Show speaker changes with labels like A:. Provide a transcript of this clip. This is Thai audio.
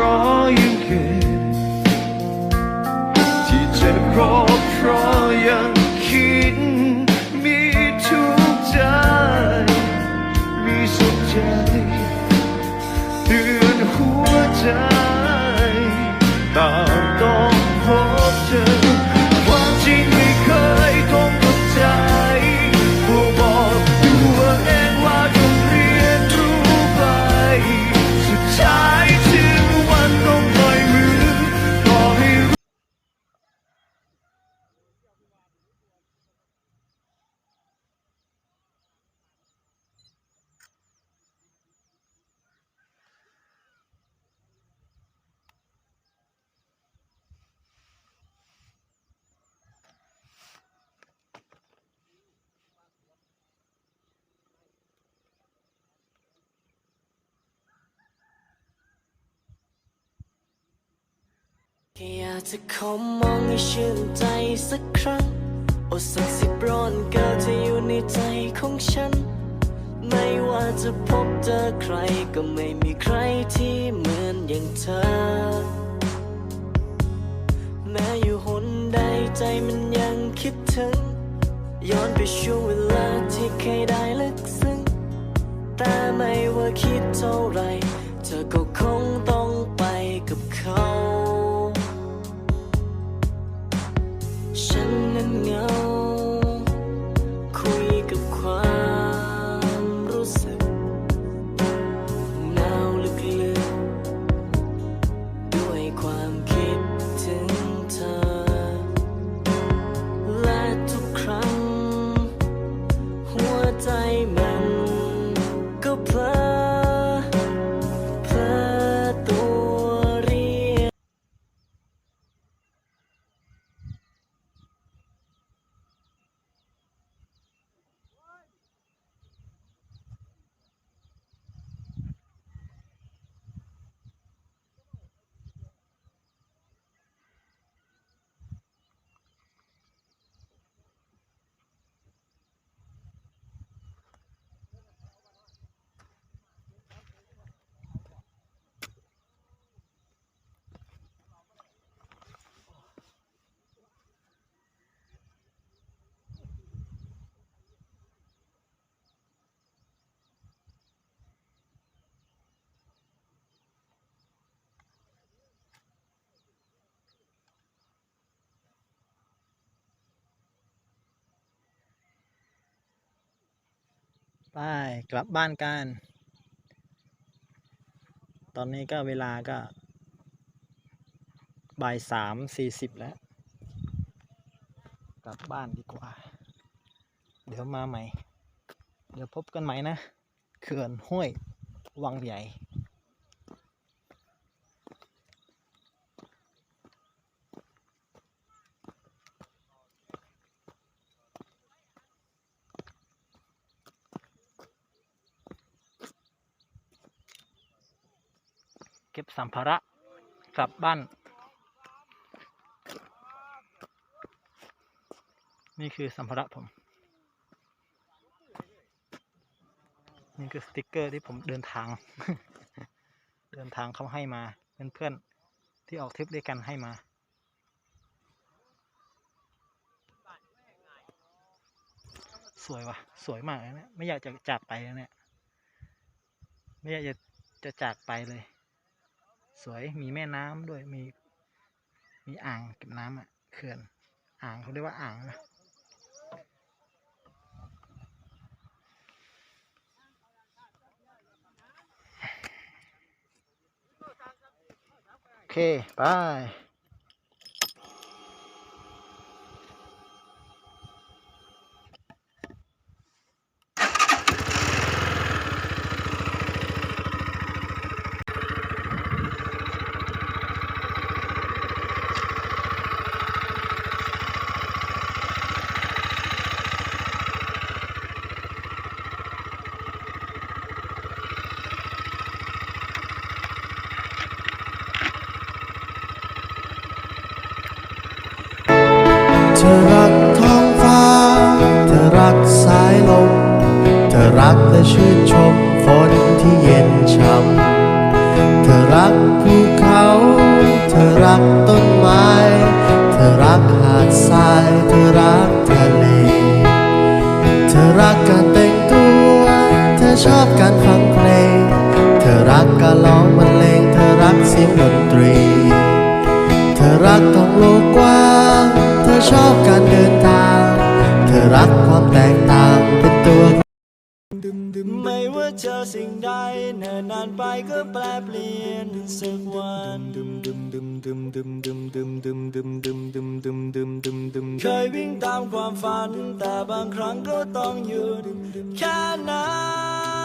A: ร
B: ากจะขอมองให้ชื่นใจสักครั้ง โอสักสิบร้อนเกิจะอยู่ในใจของฉัน ไม่ว่าจะพบเจอใครก็ไม่มีใครที่เหมือนอย่างเธอ แม้อยู่หนใดใจมันยังคิดถึง ย้อนไปช่วงเวลาที่เคยได้ลึกซึ้ง แต่ไม่ว่าคิดเท่าไร เธอก็คงต้องไปกับเขา ฉั
C: ไปกลับบ้านกัน ตอนนี้ก็เวลาก็บ่ายสามสี่สิบแล้ว กลับบ้านดีกว่า เดี๋ยวมาใหม่ เดี๋ยวพบกันใหม่นะ เขื่อนห้วย วังใหญ่ ก็บสัมภาระกลับบ้าน นี่คือสัมภาระผม นี่คือสติกเกอร์ที่ผมเดินทาง เดินทางเขาให้มาเพื่อนๆที่ออกทริปด้วยกันให้มาสวยว่ะ สวยมากเลยเนะไม่อยากจะจากไปแล้วเนี่ยไม่อยากจะจะจากไปเลย สวยมีแม่น้ำด้วยมี มีอ่างเก็บน้ำอะเขื่อน อ่างเขาเรียกว่าอ่างนะโอเคไป
D: ักสายลมเธอรักและชื่นชมฝนที่เย็นช่ำเธอรักภูเขา เธอรักต้นไม้ เธอรักหาดทราย เธอรักทะเล เธอรักการแต่งตัว เธอชอบการฟังเพลง เธอรักการร้องบรรเลง เธอรักเสียงดนตรี เธอรักท้องโลกกว้าง เธอชอบการเดินทาง เธอรัก ความแตกต่างเป็นตัว
E: ไม่ว่าเจอสิ่งใดเนิ่นนานไปก็แปลเปลี่ยนสักวันเคยวิ่งตามความฝัน แต่บางครั้งก็ต้องหยุดแค่นั้น